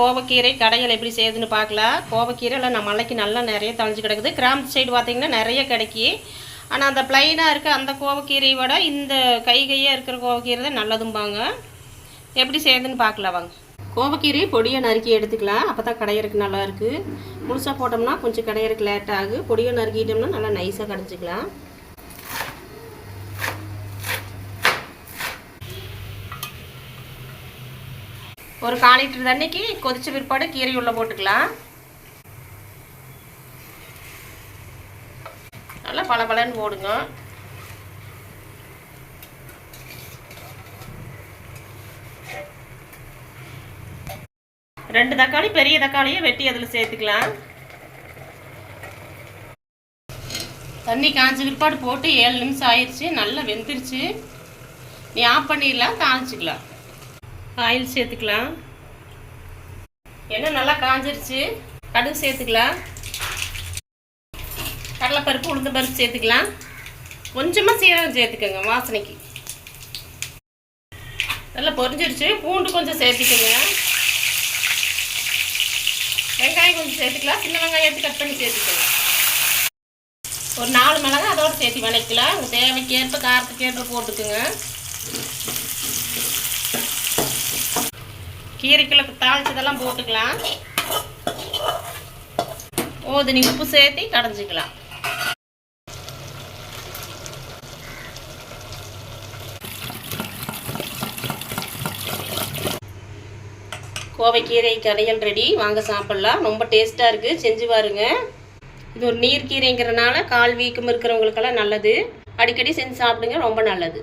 கோவக்கீரை கடையில் எப்படி செய்யுதுன்னு பார்க்கலாம் கோவக்கீரையில் நம்ம மலைக்கு நல்லா நிறைய தழைஞ்சு கிடக்குது. கிராமத்து சைடு பார்த்தீங்கன்னா நிறைய கிடைக்கி. ஆனால் அந்த ப்ளைனாக இருக்க அந்த கோவக்கீரையை விட இந்த கை கையாக இருக்கிற கோவக்கீரை தான் நல்லதும்பாங்க. எப்படி செய்யுதுன்னு பார்க்கலாம் வாங்க கோவக்கீரை பொடியை நறுக்கி எடுத்துக்கலாம் அப்போ தான் கடையிறக்கு நல்லா இருக்குது முழுசாக போட்டோம்னா கொஞ்சம் கடையிறதுக்கு லேட் ஆகும் பொடியை நறுக்கிட்டோம்னா நல்லா நைஸாக கடைஞ்சிக்கலாம். ஒரு கால் லிட்டர் தண்ணிக்கு கொதிச்ச பிற்பாடு கீரை உள்ள போட்டுக்கலாம். நல்லா பல பலன்னு போடுங்க. ரெண்டு தக்காளி பெரிய தக்காளியை வெட்டி அதில் சேர்த்துக்கலாம். தண்ணி காய்ச்ச பிற்பாடு போட்டு ஏழு நிமிஷம் ஆயிடுச்சு நல்லா வெந்துருச்சு. நீ ஆஃப் பண்ணிடலாம் காய்ச்சிக்கலாம் ஆயில் சேர்த்துக்கலாம். எண்ணெய் நல்லா காஞ்சிருச்சு. கடுகு சேர்த்துக்கலாம். கடலைப்பருப்பு உளுந்த பருப்பு சேர்த்துக்கலாம். கொஞ்சமாக சீரகம் சேர்த்துக்கோங்க வாசனைக்கு. நல்லா பொரிஞ்சிருச்சு. பூண்டு கொஞ்சம் சேர்த்துக்கோங்க. வெங்காயம் கொஞ்சம் சேர்த்துக்கலாம். சின்ன வெங்காயம் எடுத்து கட் பண்ணி சேர்த்துக்கோங்க. ஒரு நாலு மிளகா அதோடு சேர்த்து வதக்கலாம் உங்கள் தேவைக்கேற்ப காரத்துக்கேற்ப போட்டுக்குங்க. கீரைக்குள்ள தாளிச்சதெல்லாம் போட்டுக்கலாம். ஓதுனி உப்பு சேர்த்து கடைஞ்சிக்கலாம். கோவைக்கீரை கடைகள் ரெடி. வாங்க சாப்பிட்லாம். ரொம்ப டேஸ்ட்டாக இருக்குது செஞ்சு பாருங்க. இது ஒரு நீர்க்கீரைங்கிறனால கால் வீக்கம் இருக்கிறவங்களுக்கெல்லாம் நல்லது. அடிக்கடி செஞ்சு சாப்பிடுங்க. ரொம்ப நல்லது.